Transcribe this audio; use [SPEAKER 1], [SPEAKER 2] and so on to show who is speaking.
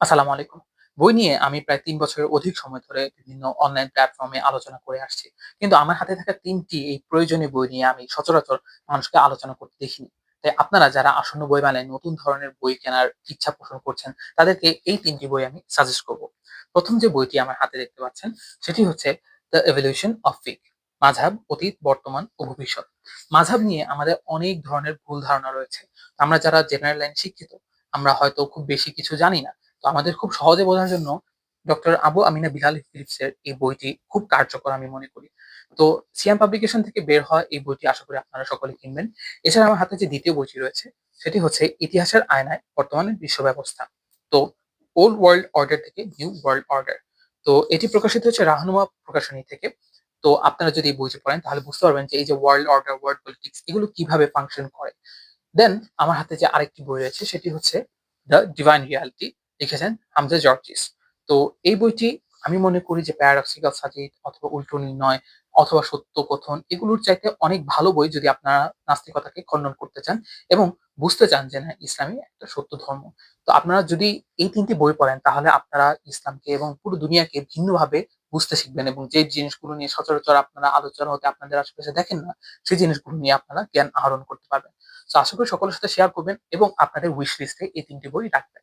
[SPEAKER 1] আসসালামু আলাইকুম। বই নিয়ে আমি প্রায় তিন বছরের অধিক সময় ধরে বিভিন্ন অনলাইন প্ল্যাটফর্মে আলোচনা করে আসছি। কিন্তু আমার হাতে থাকা তিনটি এই প্রয়োজনীয় বই নিয়ে আমি সচরাচর মানুষকে আলোচনা করতে দেখিনি। তাই আপনারা যারা আসন্ন বইমেলায় নতুন ধরনের বই কেনার ইচ্ছা পোষণ করছেন, তাদেরকে এই তিনটি বই আমি সাজেস্ট করব। প্রথম যে বইটি আমার হাতে দেখতে পাচ্ছেন, সেটি হচ্ছে 'দ্য এভলিউশন অফ ফেথ' মাঝাব অতীত, বর্তমান ও ভবিষ্যৎ। মাঝাব নিয়ে আমাদের অনেক ধরনের ভুল ধারণা রয়েছে। আমরা যারা জেনারেল লাইন শিক্ষিত, আমরা হয়তো খুব বেশি কিছু জানি না। তো আমাদের খুব সহজে বোঝার জন্য ডক্টর আবু আমিনা বিলাল ফিলিপসের এই বইটি খুব কার্যকর আমি মনে করি। তো সিয়াম পাবলিকেশন থেকে বের হওয়া এই বইটি আশা করি আপনারা সকলে কিনবেন। এছাড়া আমার হাতে যে দ্বিতীয় বইটি রয়েছে, সেটি হচ্ছে 'ইতিহাসের আয়নায় বর্তমানে বিশ্ব ব্যবস্থা।' তো 'ওল্ড ওয়ার্ল্ড অর্ডার থেকে নিউ ওয়ার্ল্ড অর্ডার।' তো এটি প্রকাশিত হচ্ছে রাহনুমা প্রকাশনী থেকে। তো আপনারা যদি বইটি পড়েন তাহলে বুঝতে পারবেন যে এই যে ওয়ার্ল্ড অর্ডার, ওয়ার্ল্ড পলিটিক্স এগুলো কীভাবে ফাংশন করে। দেন আমার হাতে যে আরেকটি বই রয়েছে সেটি হচ্ছে 'দ্য ডিভাইন রিয়ালিটি' লিখেছেন হামজা জর্জিস। তো এই বইটি আমি মনে করি যে প্যারাডক্সিক্যাল সাজেট অথবা উল্টো নির্ণয় অথবা সত্য কথন এগুলোর চাইতে অনেক ভালো বই যদি আপনারা নাস্তিকতাকে খণ্ডন করতে চান এবং বুঝতে চান যে না ইসলামই একটা সত্য ধর্ম। তো আপনারা যদি এই তিনটি বই পড়েন তাহলে আপনারা ইসলামকে এবং পুরো দুনিয়াকে ভিন্নভাবে বুঝতে শিখবেন এবং যে জিনিসগুলো নিয়ে সচরাচর আপনারা আলোচনা হতে আপনাদের আশেপাশে দেখেন না, সেই জিনিসগুলো নিয়ে আপনারা জ্ঞান আহরণ করতে পারবেন। তো আশা করি সকলের সাথে শেয়ার করবেন এবং আপনাদের উইশ লিস্টে এই তিনটি বই রাখবেন।